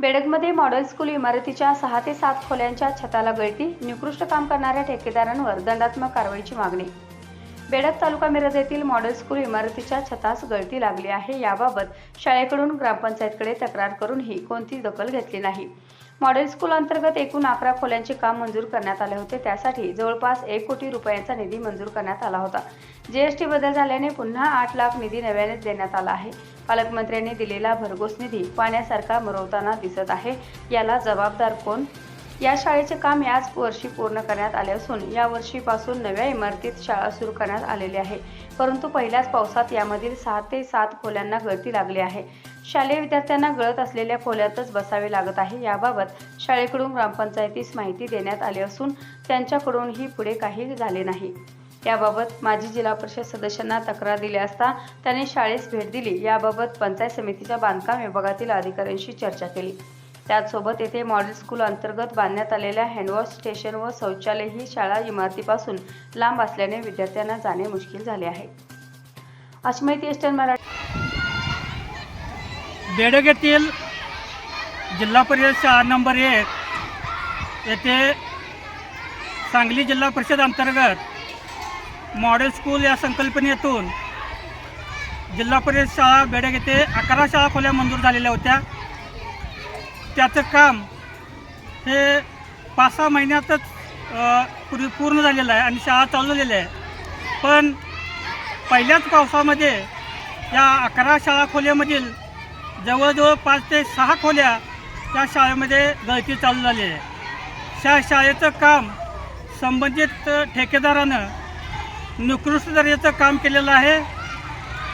बेडगमध्ये model school इमारतीच्या सहा ते सात खोल्यांच्या छताला गळती निकृष्ट काम करणाऱ्या ठेकेदारांवर दंडात्मक कारवाईची मागणी. बेडक तालुका मिरज येथील मॉडेल स्कूल इमारतीच्या छतास गळती लागली आहे. याबाबत शाळेकडून ग्रामपंचायतकडे तक्रार करूनही कोणती दखल घेतली नाही. मॉडेल स्कूल अंतर्गत एकूण अकरा खोल्यांचे काम मंजूर करण्यात आले होते. त्यासाठी जवळपास एक कोटी रुपयांचा निधी मंजूर करण्यात आला होता. जीएसटी बदल झाल्याने पुन्हा आठ लाख निधी नव्याने देण्यात आला आहे. पालकमंत्र्यांनी दिलेला भरघोस निधी पाण्यासारखा मरवताना दिसत आहे. याला जबाबदार कोण? या शाळेचे काम याच वर्षी पूर्ण करण्यात आले असून या वर्षीपासून नव्या इमारतीत शाळा सुरू करण्यात आलेली आहे. परंतु पहिल्याच पावसात यामधील सहा ते सात खोल्यांना गळती लागली आहे. शालेय विद्यार्थ्यांना गळत असलेल्या खोल्यातच बसावे लागत आहे. याबाबत शाळेकडून ग्रामपंचायतीस माहिती देण्यात आली असून त्यांच्याकडूनही पुढे काही झाले नाही. याबाबत माजी जिल्हा परिषद सदस्यांना तक्रार दिली असता त्यांनी शाळेस भेट दिली. याबाबत पंचायत समितीच्या बांधकाम विभागातील अधिकाऱ्यांशी चर्चा केली. त्याचसोबत येथे मॉडेल स्कूल अंतर्गत बांधण्यात आलेल्या हँडवॉश स्टेशन व शौचालय ही शाळा इमारतीपासून लांब असल्याने विद्यार्थ्यांना जाणे मुश्किल झाले आहे. अशी माहिती एस्टर्न मराठी. बेडग येथील जिल्हा परिषद शाळा नंबर एक येथे सांगली जिल्हा परिषद अंतर्गत मॉडेल स्कूल या संकल्पनेतून जिल्हा परिषद शाळा बेडग येथे अकरा शाळा खोल्या मंजूर झालेल्या होत्या. त्याचं काम हे पाच सहा महिन्यातच पूर्वी पूर्ण झालेलं आहे आणि शाळा चालू झालेल्या आहे. पण पहिल्याच पावसामध्ये या अकरा शाळा खोल्यामधील जवळजवळ पाच ते सहा खोल्या त्या शाळेमध्ये गळती चालू झाली आहे. त्या शाळेचं काम संबंधित ठेकेदारानं निकृष्ट दर्जाचं काम केलेलं आहे.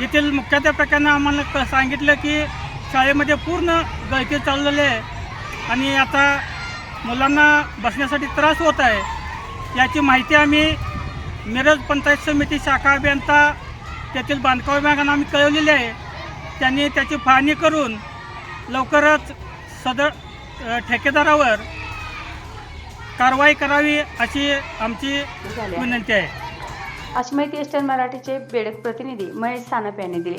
येथील मुख्याध्यापकांना आम्हाला क सांगितलं की शाळेमध्ये पूर्ण गळती चालू झाली आहे. आणि आता मुलांना बसण्यासाठी त्रास होत आहे याची माहिती आम्ही मिरज पंचायत समिती शाखा अभियंता तेथील बांधकाम विभागांना आम्ही कळवलेली आहे. त्यांनी त्याची पाहणी करून लवकरच सदर ठेकेदारावर कारवाई करावी अशी आमची विनंती आहे. अशी माहिती एस मराठीचे बेडक प्रतिनिधी महेश सानप यांनी दिली.